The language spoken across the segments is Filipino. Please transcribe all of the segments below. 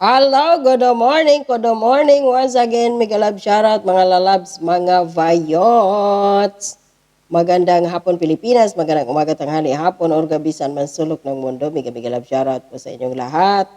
Hello, good morning, good morning. Once again, mega love shoutout mga lalabs, mga vayots. Magandang hapon Pilipinas, magandang umaga tanghali hapon or gabi saan man sulok ng mundo. Mega mega love shoutout po sa inyong lahat.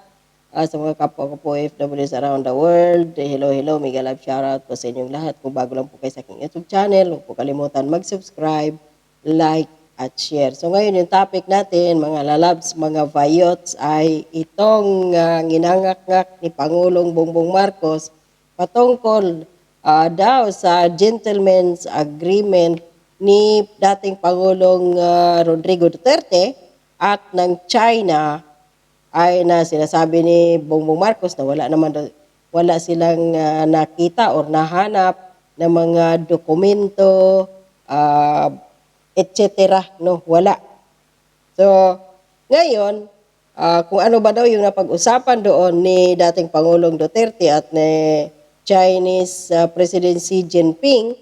Ah, sa mga kapwa ko po FWs around the world, hello, hello, mega love shoutout po sa inyong lahat. Kung bago lang po kayo sa aking YouTube channel, huwag po kalimutan mag-subscribe, like, at share. So ngayon yung topic natin, mga lalabs, mga vayots, ay itong uh, ginangak-ngak ni Pangulong Bongbong Marcos patungkol ah, daw sa gentleman's agreement ni dating Pangulong ah, Rodrigo Duterte at ng China ay na sinasabi ni Bongbong Marcos na wala naman wala silang ah, nakita or nahanap ng mga dokumento ah, etc. no wala so ngayon ah, kung ano ba daw yung napag-usapan doon ni dating Pangulong Duterte at ni Chinese ah, President Xi Jinping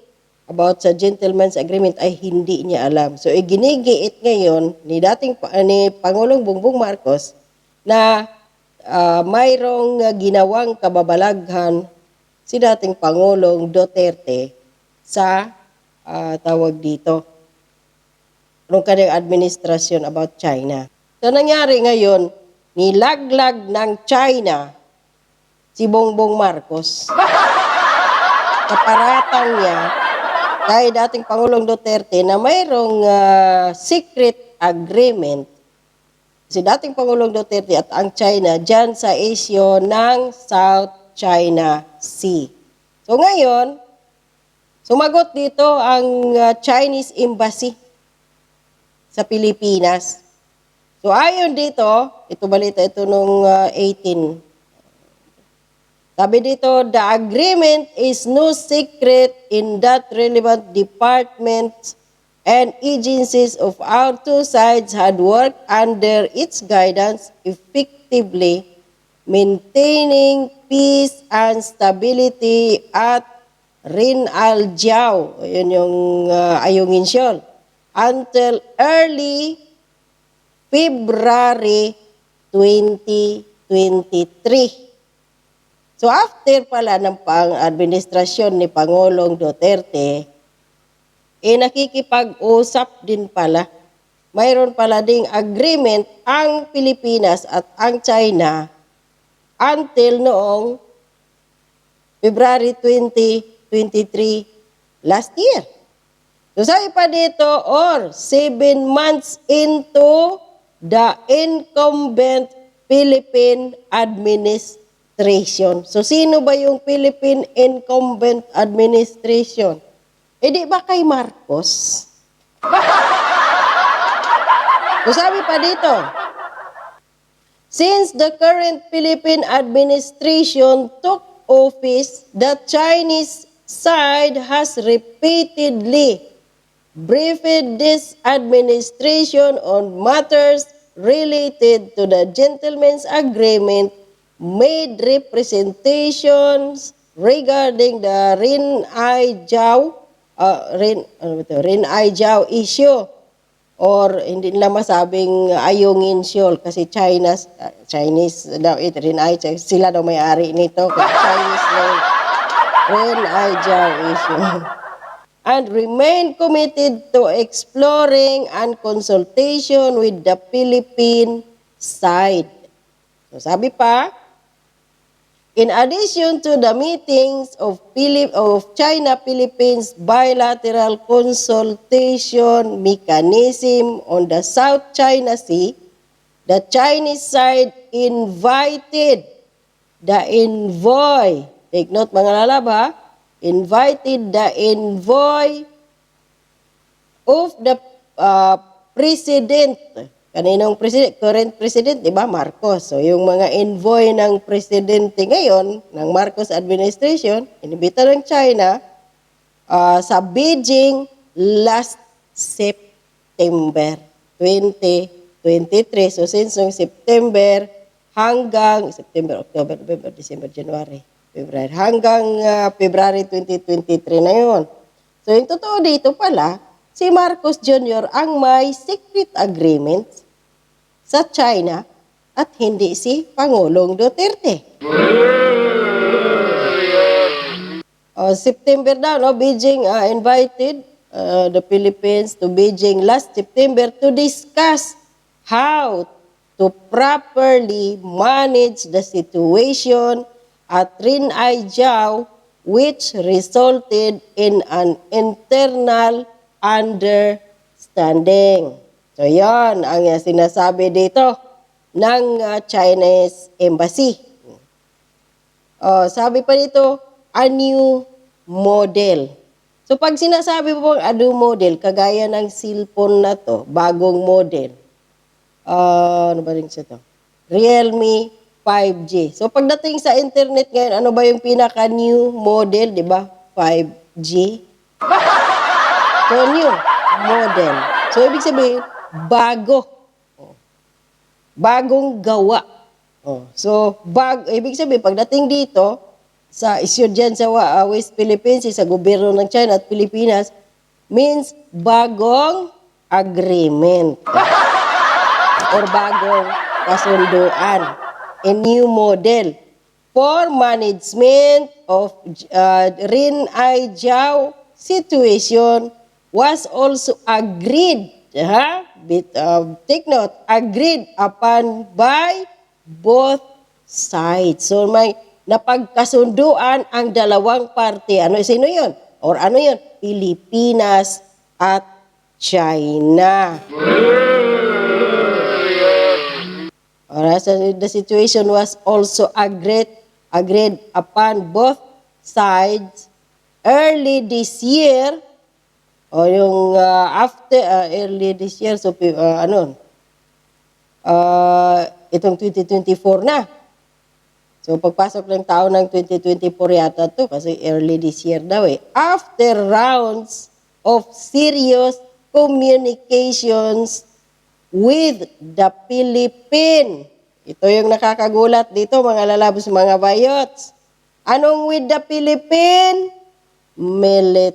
about sa gentleman's agreement ay hindi niya alam. So iginigiit ngayon ni dating pa- ni Pangulong Bongbong Marcos na ah, mayroong ginawang kababalaghan si dating Pangulong Duterte sa ah, tawag dito nung kanyang administrasyon about China. So nangyari ngayon, nilaglag ng China si Bongbong Marcos. Kaparatang niya kay dating Pangulong Duterte na mayroong ah, secret agreement si dating Pangulong Duterte at ang China dyan sa isyo ng South China Sea. So ngayon, sumagot dito ang ah, Chinese Embassy sa Pilipinas. So ayon dito, ito balita ito nung ah, 18. Sabi dito, the agreement is no secret in that relevant departments and agencies of our two sides had worked under its guidance effectively, maintaining peace and stability at Rin Al Jiao, yun yung uh, Ayungin Siol, until early February 2023. So after pala ng pang-administrasyon ni Pangulong Duterte, eh nakikipag-usap din pala. Mayroon pala ding agreement ang Pilipinas at ang China until noong February 2023 last year. Sabi pa dito, or seven months into the incumbent Philippine administration. So sino ba yung Philippine incumbent administration? E di ba kay Marcos? so sabi pa dito, Since the current Philippine administration took office, the Chinese side has repeatedly briefed this administration on matters related to the gentleman's agreement, made representations regarding the Rin Ai Jiao, uh, Rin, ano ito? Rin Ai Jiao issue. Or hindi nila masabing ayungin Seoul kasi China, uh, Chinese daw ito, Rin Ai Jiao, sila daw may-ari nito, kaya Chinese daw, Rin Ai Jiao issue and remain committed to exploring and consultation with the Philippine side. So sabi pa, in addition to the meetings of, Philip, of China-Philippines bilateral consultation mechanism on the South China Sea, the Chinese side invited the envoy, take note mga lalab ha, invited the envoy of the uh, president. Kaninong president? Current president, di ba? Marcos. So, yung mga envoy ng presidente ngayon, ng Marcos administration, inibita ng China uh, sa Beijing last September 2023. So, since noong September hanggang September, October, November, December, January, February, hanggang ah, February 2023 na yun. So, yung totoo dito pala, si Marcos Jr. ang may secret agreement sa China at hindi si Pangulong Duterte. Uh, September daw, no, Beijing uh, invited uh, the Philippines to Beijing last September to discuss how to properly manage the situation at Rin Ai Jiao, which resulted in an internal understanding. So yon ang uh, sinasabi dito ng uh, Chinese Embassy. Oh, sabi pa dito, a new model. So pag sinasabi mo a new model, kagaya ng cellphone na to, bagong model, ah, ano ba rin siya to? Realme 5G. So pagdating sa internet ngayon, ano ba yung pinaka new model, di ba? 5G. So new model. So ibig sabihin, bago. Oh. Bagong gawa. Oh, so bag ibig sabihin pagdating dito sa issue dyan sa uh, West Philippines sa gobyerno ng China at Pilipinas means bagong agreement or bagong kasunduan a new model for management of uh, Rin Ai Jiao situation was also agreed ha? Bit, uh, take note agreed upon by both sides. So may napagkasunduan ang dalawang parte. Ano sino 'yon? Or ano 'yon? Pilipinas at China. Alright, so the situation was also agreed agreed upon both sides early this year o yung uh, after uh, early this year so uh, ano uh, itong 2024 na. So pagpasok ng taon ng 2024 yata to kasi early this year daw eh. After rounds of serious communications with the Philippine. Ito yung nakakagulat dito mga lalabos, mga bayots. Anong with the Philippine? Military.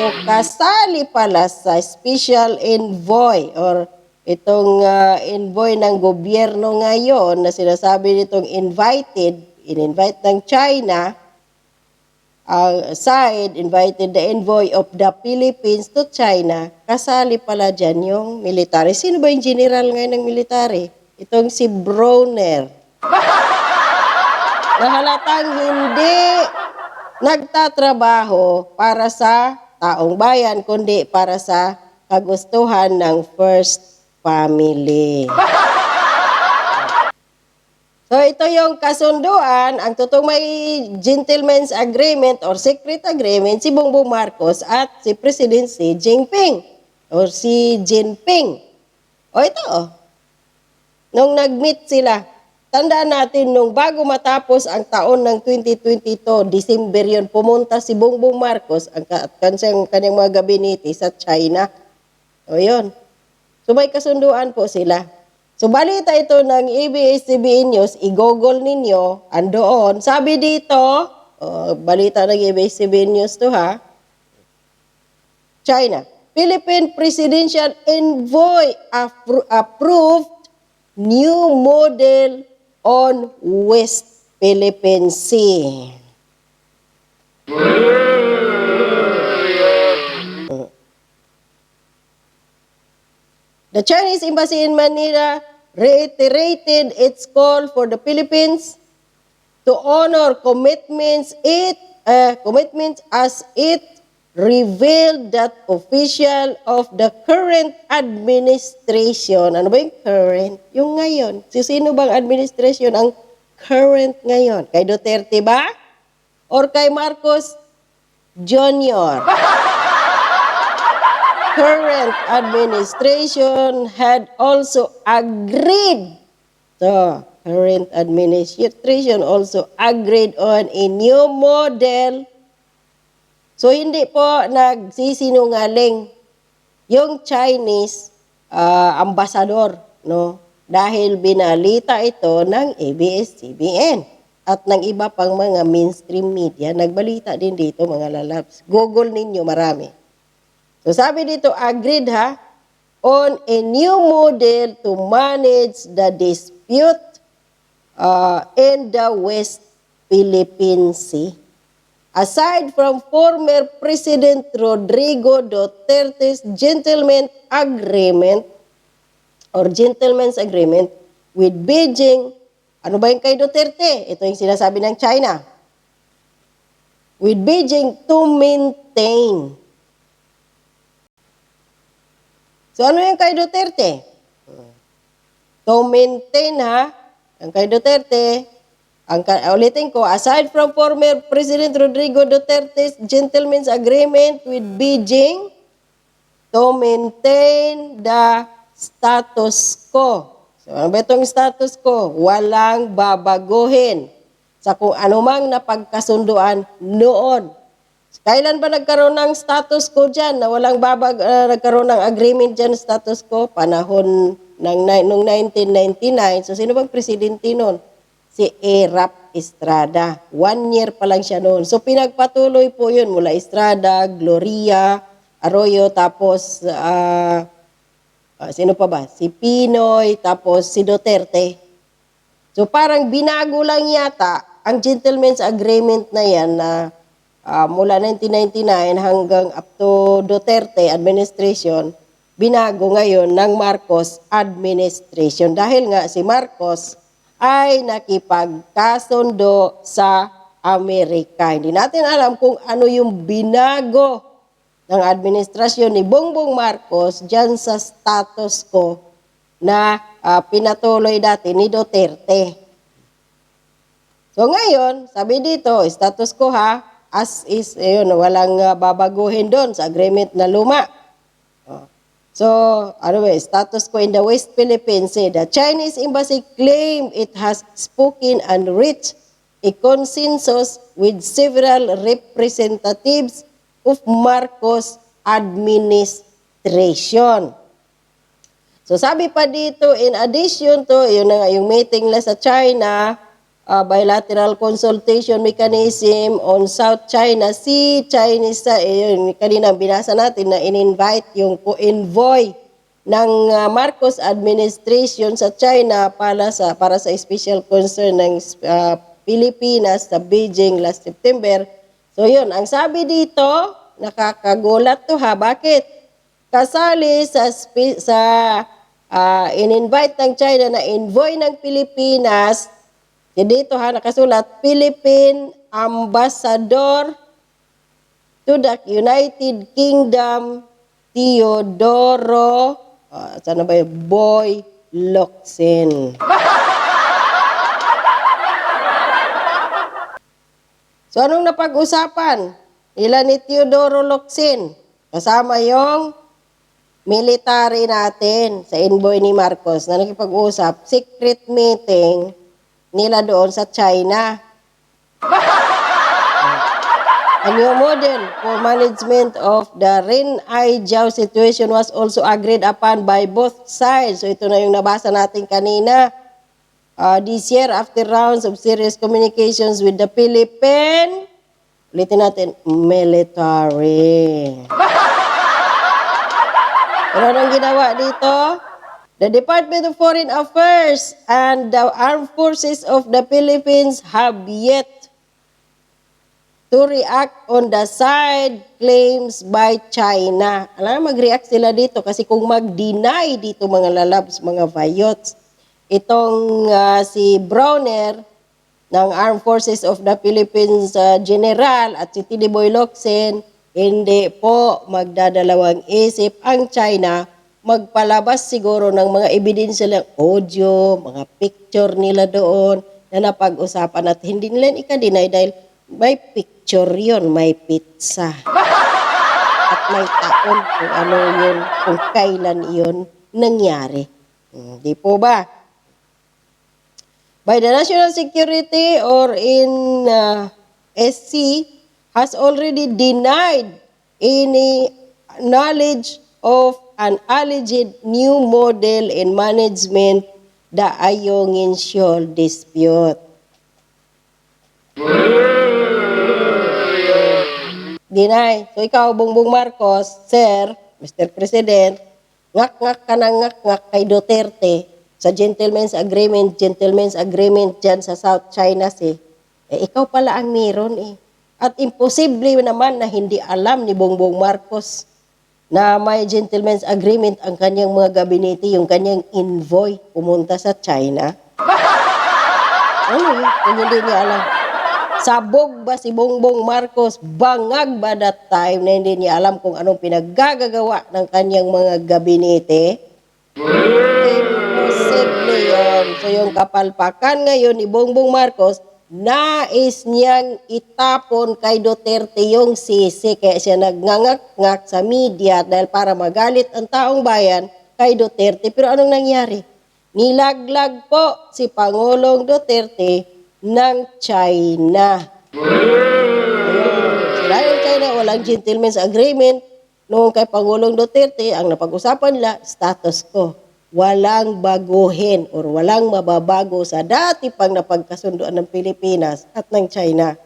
So kasali pala sa special envoy or itong ah, envoy ng gobyerno ngayon na sinasabi nitong invited, in-invite ng China, ang side invited the envoy of the Philippines to China, kasali pala dyan yung military. Sino ba yung general ngayon ng military? Itong si Browner. na halatang hindi nagtatrabaho para sa taong bayan, kundi para sa kagustuhan ng first family. So ito yung kasunduan, ang totoong may gentleman's agreement or secret agreement si Bongbong Marcos at si President Xi Jinping or si Jinping. O ito oh. Nung nag-meet sila, tandaan natin nung bago matapos ang taon ng 2022, December yun, pumunta si Bongbong Marcos ang kanyang, kanyang mga gabinete sa China. O yun. So may kasunduan po sila. So balita ito ng ABS-CBN News, i-google ninyo, andoon. Sabi dito, oh, balita ng ABS-CBN News to ha, China, Philippine Presidential Envoy appro- approved new model on West Philippine Sea. The Chinese embassy in Manila reiterated its call for the Philippines to honor commitments it uh, commitments as it revealed that official of the current administration. Ano ba yung current? Yung ngayon. Si sino bang administration ang current ngayon? Kay Duterte ba? Or kay Marcos Jr. current administration had also agreed the current administration also agreed on a new model. So hindi po nagsisinungaling yung Chinese ah, ambassador no? Dahil binalita ito ng ABS-CBN at ng iba pang mga mainstream media. Nagbalita din dito mga lalabs. Google ninyo marami So sabi dito, agreed ha, on a new model to manage the dispute uh, in the West Philippine Sea. Aside from former President Rodrigo Duterte's gentleman agreement or gentleman's agreement with Beijing, ano ba yung kay Duterte? Ito yung sinasabi ng China. With Beijing to maintain. So ano yung kay Duterte? To maintain ha, ang kay Duterte, ang ulitin ko, aside from former President Rodrigo Duterte's gentleman's agreement with Beijing to maintain the status quo. So ano ba itong status quo? Walang babaguhin sa kung anumang napagkasunduan noon. Kailan ba nagkaroon ng status quo dyan na walang babag, ah, nagkaroon ng agreement dyan status quo? Panahon ng, nung 1999. So sino bang presidente noon? Si Erap Estrada. One year pa lang siya noon. So pinagpatuloy po yun mula Estrada, Gloria, Arroyo, tapos ah, ah, sino pa ba? Si Pinoy, tapos si Duterte. So parang binago lang yata ang gentleman's agreement na yan na ah, mula 1999 hanggang up to Duterte administration, binago ngayon ng Marcos administration. Dahil nga si Marcos ay nakipagkasundo sa Amerika. Hindi natin alam kung ano yung binago ng administrasyon ni Bongbong Marcos dyan sa status quo na ah, pinatuloy dati ni Duterte. So ngayon, sabi dito, status quo ha, as is, yun, walang ah, babaguhin doon sa agreement na luma. Oh. So, ba, status quo in the West Philippines, say, the Chinese embassy claim it has spoken and reached a consensus with several representatives of Marcos administration. So sabi pa dito, in addition to, yun na nga, yung meeting na sa China, uh, bilateral consultation mechanism on South China Sea, Chinese, eh, yun, kanina binasa natin na in-invite yung co-envoy ng uh, Marcos administration sa China para sa para sa special concern ng uh, Pilipinas sa Beijing last September. So yun, ang sabi dito, nakakagulat to ha. Bakit? Kasali sa sa ah, in-invite ng China na envoy ng Pilipinas, dito ha nakasulat Philippine Ambassador to the United Kingdom Teodoro ah, sana ba yun? Boy Locsin. So anong napag-usapan? Nila ni Teodoro Locsin. Kasama yung military natin sa envoy ni Marcos na nakipag-usap, secret meeting nila doon sa China. A new model for management of the Rin-Ai Jiao situation was also agreed upon by both sides. So ito na yung nabasa natin kanina. Uh, this year, after rounds of serious communications with the Philippine, ulitin natin, military. Ano nang ginawa dito? The Department of Foreign Affairs and the Armed Forces of the Philippines have yet to react on the side claims by China. Alam, mag-react sila dito kasi kung mag-deny dito mga lalabs, mga vayots, itong ah, si Browner ng Armed Forces of the Philippines ah, General at si Tiniboy Locsin, hindi po magdadalawang isip ang China magpalabas siguro ng mga ebidensya lang, audio, mga picture nila doon na napag-usapan at hindi nila ika-deny dahil may picture yon may pizza. At may taon kung ano yun, kung kailan yun nangyari. Hindi po ba? by the national security or in uh, SC has already denied any knowledge of an alleged new model in management the Ayungin Shoal dispute. Deny. So ikaw, Bongbong Marcos, Sir, Mr. President, ngak-ngak ka ng ngak-ngak kay Duterte sa gentleman's agreement, gentleman's agreement dyan sa South China Sea, eh ikaw pala ang meron eh. At imposible naman na hindi alam ni Bongbong Marcos na may gentleman's agreement ang kanyang mga gabinete, yung kanyang envoy pumunta sa China. Ano yun? Hindi niya alam. Sabog ba si Bongbong Marcos? Bangag ba that time na hindi niya alam kung anong pinaggagawa ng kanyang mga gabinete? Imposible yun. So yung kapalpakan ngayon ni Bongbong Marcos, nais niyang itapon kay Duterte yung sisi. Kaya siya nagngangak-ngak sa media dahil para magalit ang taong bayan kay Duterte. Pero anong nangyari? Nilaglag po si Pangulong Duterte ng China. Sila yung China, walang gentleman's agreement. Noong kay Pangulong Duterte, ang napag-usapan nila, status quo. Walang baguhin or walang mababago sa dati pang napagkasunduan ng Pilipinas at ng China.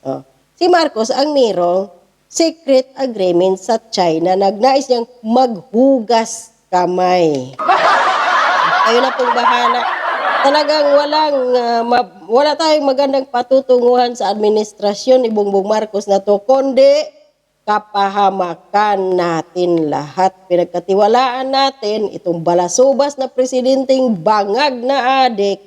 Oh. Si Marcos ang mayroong secret agreement sa China. Nagnais niyang maghugas kamay. Kayo na pong bahala. Talagang walang, ah, ma- wala tayong magandang patutunguhan sa administrasyon ni Bongbong Marcos na to, kundi kapahamakan natin lahat. Pinagkatiwalaan natin itong balasubas na presidenteng bangag na adik.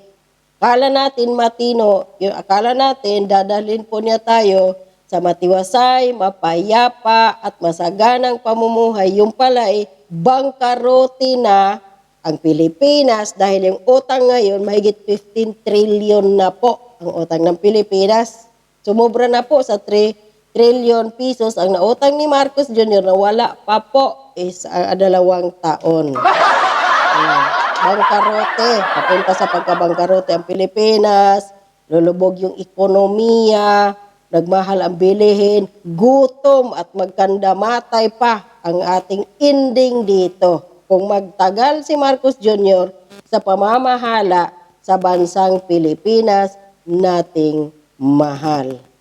Akala natin matino, yung akala natin dadalhin po niya tayo sa matiwasay, mapayapa at masaganang pamumuhay. Yung pala ay bangkarote na ang Pilipinas dahil yung utang ngayon mahigit 15 trillion na po ang utang ng Pilipinas. Sumobra na po sa 3 trillion pesos ang nautang ni Marcos Jr. na wala pa po is uh, dalawang taon. Ayan. Bangkarote. Papunta sa pagkabangkarote ang Pilipinas. Lulubog yung ekonomiya. Nagmahal ang bilihin. Gutom at magkandamatay pa ang ating ending dito. Kung magtagal si Marcos Jr. sa pamamahala sa bansang Pilipinas nating mahal.